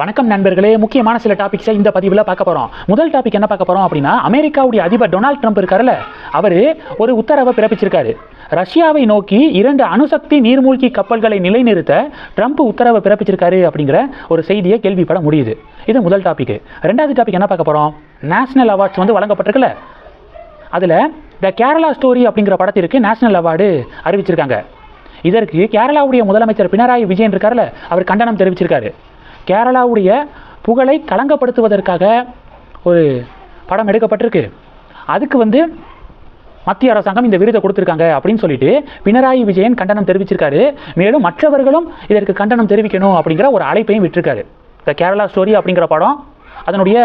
வணக்கம் நண்பர்களே. முக்கியமான சில டாபிக்ஸை இந்த பதிவில் பார்க்க போகிறோம் முதல் டாபிக் என்ன பார்க்க போகிறோம் அப்படின்னா அமெரிக்காவுடைய அதிபர் டொனால்ட் ட்ரம்ப் இருக்கார்ல அவர் ஒரு உத்தரவை பிறப்பிச்சிருக்காரு. ரஷ்யாவை நோக்கி இரண்டு அணுசக்தி நீர்மூழ்கி கப்பல்களை நிலைநிறுத்த ட்ரம்ப் உத்தரவை பிறப்பிச்சிருக்காரு அப்படிங்கிற ஒரு செய்தியை கேள்விப்பட முடியுது. இது முதல் டாபிக் ரெண்டாவது டாபிக் என்ன பார்க்க போகிறோம் நேஷனல் அவார்ட்ஸ் வந்து வழங்கப்பட்டிருக்குல்ல. அதில் த கேரளா ஸ்டோரி அப்படிங்கிற படத்திற்கு நேஷனல் அவார்டு அறிவிச்சிருக்காங்க. இதற்கு கேரளாவுடைய முதலமைச்சர் பினராயி விஜயன் இருக்கார்ல அவர் கண்டனம் தெரிவிச்சிருக்காரு. கேரளாவுடைய புகழை களங்கப்படுத்துவதற்காக ஒரு படம் எடுக்கப்பட்டிருக்கு. அதுக்கு வந்து மத்திய அரசாங்கம் இந்த விருதை கொடுத்துருக்காங்க அப்படின்னு சொல்லிட்டு பினராயி விஜயன் கண்டனம் தெரிவிச்சிருக்காரு. மேலும் மற்றவர்களும் இதற்கு கண்டனம் தெரிவிக்கணும் அப்படிங்கிற ஒரு அழைப்பையும் விட்டுருக்காரு. த கேரளா ஸ்டோரி அப்படிங்கிற படம் அதனுடைய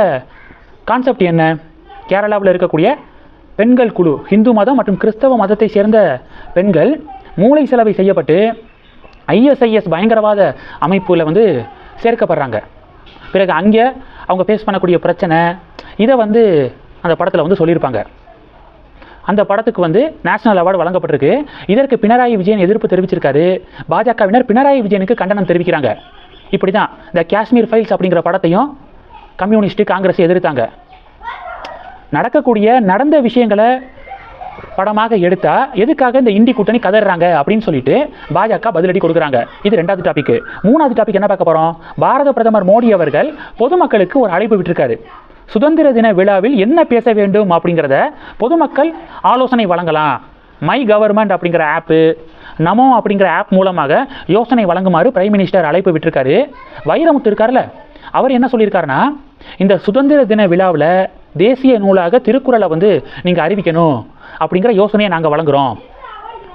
கான்செப்ட் என்ன? கேரளாவில் இருக்கக்கூடிய பெண்கள் குழு இந்து மதம் மற்றும் கிறிஸ்தவ மதத்தை சேர்ந்த பெண்கள் மூளை செலவை செய்யப்பட்டு ஐஎஸ்ஐஎஸ் பயங்கரவாத அமைப்பில் வந்து சேர்க்கப்படுறாங்க. பிறகு அங்கே அவங்க ஃபேஸ் பண்ணக்கூடிய பிரச்சனை இதை வந்து அந்த படத்தில் வந்து சொல்லியிருப்பாங்க. அந்த படத்துக்கு வந்து நேஷனல் அவார்டு வழங்கப்பட்டிருக்கு. இதற்கு பினராயி விஜயன் எதிர்ப்பு தெரிவிச்சிருக்காரு. பாஜகவினர் பினராயி விஜயனுக்கு கண்டனம் தெரிவிக்கிறாங்க. இப்படி தான் இந்த காஷ்மீர் ஃபைல்ஸ் அப்படிங்கிற படத்தையும் கம்யூனிஸ்ட்டு காங்கிரஸ் எதிர்த்தாங்க. நடக்கக்கூடிய நடந்த விஷயங்களை படமாக எடுத்தா எதுக்காக இந்த இந்தி கூட்டணி கதறாங்க அப்படின்னு சொல்லிட்டு பாஜக பதிலடி கொடுக்குறாங்க. இது ரெண்டாவது டாபிக் மூணாவது டாபிக் என்ன பார்க்க போறோம்? பாரத பிரதமர் மோடி அவர்கள் பொதுமக்களுக்கு ஒரு அழைப்பு விட்டுருக்காரு. சுதந்திர தின விழாவில் என்ன பேச வேண்டும் அப்படிங்கிறத பொதுமக்கள் ஆலோசனை வழங்கலாம். மை கவர்மெண்ட் அப்படிங்கிற ஆப்பு நமோ அப்படிங்கிற ஆப் மூலமாக யோசனை வழங்குமாறு பிரைம் மினிஸ்டர் அழைப்பு விட்டுருக்காரு. வைரமுத்து இருக்கார்ல அவர் என்ன சொல்லியிருக்காருன்னா இந்த சுதந்திர தின விழாவில் தேசிய நூலாக திருக்குறளை வந்து நீங்கள் அறிவிக்கணும் அப்படிங்கிற யோசனையை நாங்கள் வழங்குகிறோம்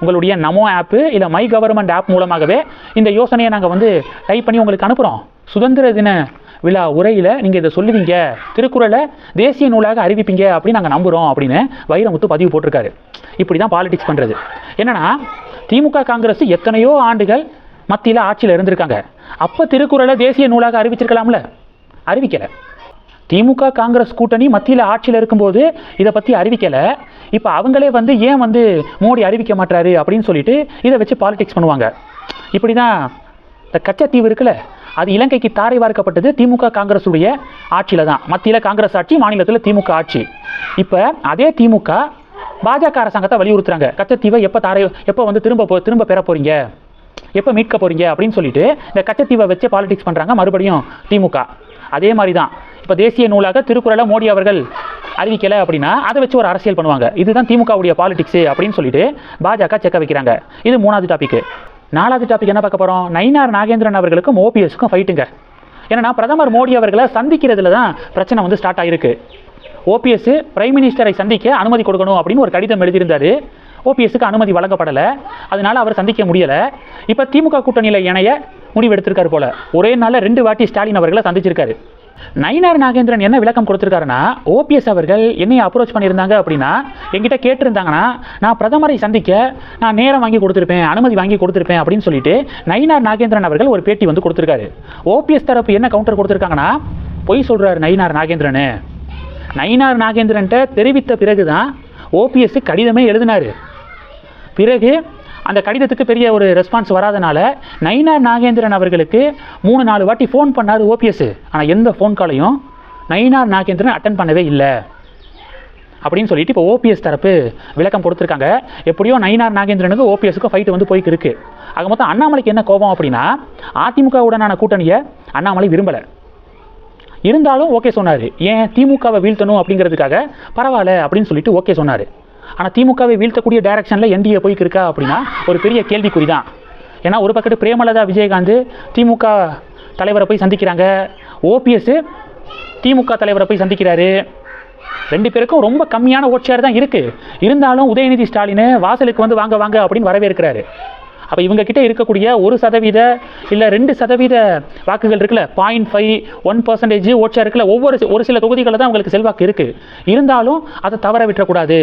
உங்களுடைய நமோ ஆப்பு இல்லை மை கவர்மெண்ட் ஆப் மூலமாகவே இந்த யோசனையை நாங்கள் வந்து டைப் பண்ணி உங்களுக்கு அனுப்புகிறோம் சுதந்திர தின விழா உரையில் நீங்கள் இதை சொல்லுவீங்க. திருக்குறளை தேசிய நூலாக அறிவிப்பீங்க அப்படின்னு நாங்கள் நம்புகிறோம் அப்படின்னு வைரமுத்து பதிவு போட்டிருக்காரு. இப்படி தான் பாலிடிக்ஸ் பண்ணுறது என்னென்னா திமுக காங்கிரஸ் எத்தனையோ ஆண்டுகள் மத்தியில் ஆட்சியில் இருந்திருக்காங்க. அப்போ திருக்குறளை தேசிய நூலாக அறிவிச்சிருக்கலாம்ல? அறிவிக்கலை. திமுக காங்கிரஸ் கூட்டணி மத்தியில் ஆட்சியில் இருக்கும்போது இதை பற்றி அறிவிக்கலை. இப்போ அவங்களே வந்து ஏன் வந்து மோடி அறிவிக்க மாட்டாரு அப்படின்னு சொல்லிட்டு இதை வச்சு பாலிடிக்ஸ் பண்ணுவாங்க. இப்படி தான் இந்த கச்சத்தீவு இருக்குல்ல அது இலங்கைக்கு தாரை வார்க்கப்பட்டது திமுக காங்கிரஸுடைய ஆட்சியில் தான். மத்தியில் காங்கிரஸ் ஆட்சி மாநிலத்தில் திமுக ஆட்சி. இப்போ அதே திமுக பாஜக அரசாங்கத்தை வலியுறுத்துறாங்க. கச்சத்தீவை எப்போ தாரை எப்போ வந்து திரும்ப போ திரும்ப பெற போகிறீங்க எப்போ மீட்க போகிறீங்க அப்படின்னு சொல்லிட்டு இந்த கச்சத்தீவை வச்சு பாலிடிக்ஸ் பண்ணுறாங்க மறுபடியும் திமுக. அதே மாதிரி தான் இப்போ தேசிய நூலாக திருக்குறளை மோடி அவர்கள் அறிவிக்கலை அப்படின்னா அதை வச்சு ஒரு அரசியல் பண்ணுவாங்க. இதுதான் திமுகவுடைய பாலிடிக்ஸு அப்படின்னு சொல்லிட்டு பாஜக செக்க வைக்கிறாங்க. இது மூணாவது டாபிக் நாலாவது டாபிக் என்ன பார்க்க போகிறோம் நயினார் நாகேந்திரன் அவர்களுக்கும் ஓபிஎஸ்க்கும் ஃபைட்டுங்க ஏன்னா பிரதமர் மோடி அவர்களை சந்திக்கிறதுல தான் பிரச்சனை வந்து ஸ்டார்ட் ஆகிருக்கு ஓபிஎஸ் பிரைம் மினிஸ்டரை சந்திக்க அனுமதி கொடுக்கணும் அப்படின்னு ஒரு கடிதம் எழுதியிருந்தார். ஓபிஎஸ்க்கு அனுமதி வழங்கப்படலை. அதனால் அவர் சந்திக்க முடியலை. இப்போ திமுக கூட்டணியில் இணைய முடிவெடுத்திருக்காரு போல. ஒரே நாளில் ரெண்டு வாட்டி ஸ்டாலின் அவர்களை சந்திச்சிருக்காரு. நயினார் நாகேந்திரன் என்ன விளக்கம் கொடுத்துருக்காருன்னா ஓபிஎஸ் அவர்கள் என்னை அப்ரோச் பண்ணியிருந்தாங்க அப்படின்னா என்கிட்ட கேட்டிருந்தாங்கன்னா நான் பிரதமரை சந்திக்க நான் நேரம் வாங்கி கொடுத்துருப்பேன் அனுமதி வாங்கி கொடுத்துருப்பேன் அப்படின்னு சொல்லிட்டு நயினார் நாகேந்திரன் அவர்கள் ஒரு பேட்டி வந்து கொடுத்துருக்காரு. ஓபிஎஸ் தரப்பு என்ன கவுண்டர் கொடுத்துருக்காங்கன்னா பொய் சொல்கிறாரு நயினார் நாகேந்திரனு. நயினார் நாகேந்திரன்ட்ட தெரிவித்த பிறகு தான் ஓபிஎஸ் கடிதமே எழுதினார். பிறகு அந்த கடிதத்துக்கு பெரிய ஒரு ரெஸ்பான்ஸ் வராதனால நயினார் நாகேந்திரன் அவர்களுக்கு மூணு நாலு வாட்டி ஃபோன் பண்ணார் ஓபிஎஸ் ஆனால் எந்த ஃபோன் காலையும் நயினார் நாகேந்திரன் அட்டன் பண்ணவே இல்லை. அப்படின்னு சொல்லிட்டு இப்போ ஓபிஎஸ் தரப்பு விளக்கம் கொடுத்துருக்காங்க. எப்படியோ நயினார் நாகேந்திரனுக்கு ஓபிஎஸ்க்கு ஃபைட்டு வந்து போய்க்கு இருக்கு. ஆக மொத்தம் அண்ணாமலைக்கு என்ன கோபம் அப்படின்னா அதிமுகவுடனான கூட்டணியை அண்ணாமலை விரும்பலை. இருந்தாலும் ஓகே சொன்னார் ஏன் திமுகவை வீழ்த்தணும் அப்படிங்கிறதுக்காக பரவாயில்ல அப்படின்னு சொல்லிட்டு ஓகே சொன்னார். ஆனால் திமுகவை வீழ்த்தக்கூடிய டைரக்ஷனில் என்டிஏ போய்க்கு இருக்கா அப்படின்னா ஒரு பெரிய கேள்விக்குறி தான் ஏன்னா ஒரு பக்கத்து பிரேமலதா விஜயகாந்த் திமுக தலைவரை போய் சந்திக்கிறாங்க. ஓபிஎஸ் திமுக தலைவரை போய் சந்திக்கிறாரு. ரெண்டு பேருக்கும் ரொம்ப கம்மியான ஓட் ஷேர் தான் இருக்குது இருந்தாலும் உதயநிதி ஸ்டாலின் வாசலுக்கு வந்து வாங்க வாங்க அப்படின்னு வரவேற்கிறாரு. அப்போ இவங்க கிட்டே இருக்கக்கூடிய ஒரு சதவீத இல்லை ரெண்டு சதவீத வாக்குகள் இருக்குல்ல point five one percentage vote share இருக்குல்ல ஒவ்வொரு ஒரு சில தொகுதிகளில் தான் அவங்களுக்கு செல்வாக்கு இருக்குது இருந்தாலும் அதை தவற விட்டுறக்கூடாது.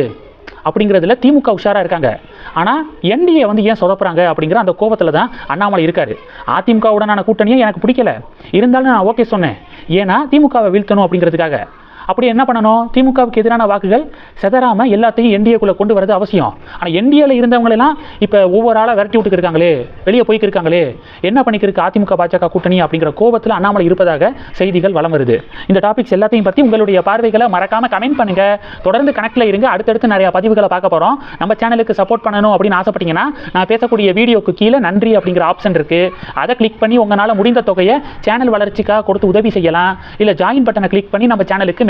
அப்படிங்கிறதுல திமுக உஷாராக இருக்காங்க. ஆனால் என்டிஏ வந்து ஏன் சொதப்புறாங்க அப்படிங்கிற அந்த கோபத்தில் தான் அண்ணாமலை இருக்கார். அதிமுகவுடனான கூட்டணியை எனக்கு பிடிக்கல. இருந்தாலும் நான் ஓகே சொன்னேன். ஏன்னா திமுகவை வீழ்த்தணும் அப்படிங்கிறதுக்காக. அப்படி என்ன பண்ணணும்? திமுகவுக்கு எதிரான வாக்குகள் செதறாமல் எல்லாத்தையும் என்டிஏக்குள்ளே கொண்டு வரது அவசியம். ஆனால் என்டிஏல இருந்தவங்களெல்லாம் இப்போ ஒவ்வொரு ஆளாக விரட்டி விட்டுக்கு இருக்காங்களே? வெளியே போய்க்கு இருக்காங்களே? என்ன பண்ணிக்கிருக்கு அதிமுக பாஜக கூட்டணி அப்படிங்கிற கோபத்தில் அண்ணாமலை இருப்பதாக செய்திகள் வளம் வருது. இந்த டாபிக்ஸ் எல்லாத்தையும் பற்றி உங்களுடைய பார்வைகளை மறக்காமல் கமெண்ட் பண்ணுங்கள் தொடர்ந்து கணக்கில் இருங்க. அடுத்தடுத்து நிறைய பதிவுகளை பார்க்க போகிறோம் நம்ம சேனலுக்கு சப்போர்ட் பண்ணணும் அப்படின்னு ஆசைப்பட்டீங்கன்னா நான் பேசக்கூடிய வீடியோக்கு கீழே நன்றி அப்படிங்கிற ஆப்ஷன் இருக்குது அதை கிளிக் பண்ணி உங்களால் முடிந்த தொகையை சேனல் வளர்ச்சிக்காக கொடுத்து உதவி செய்யலாம். இல்லை ஜாயின் பட்டனை கிளிக் பண்ணி நம்ம சேனலுக்கு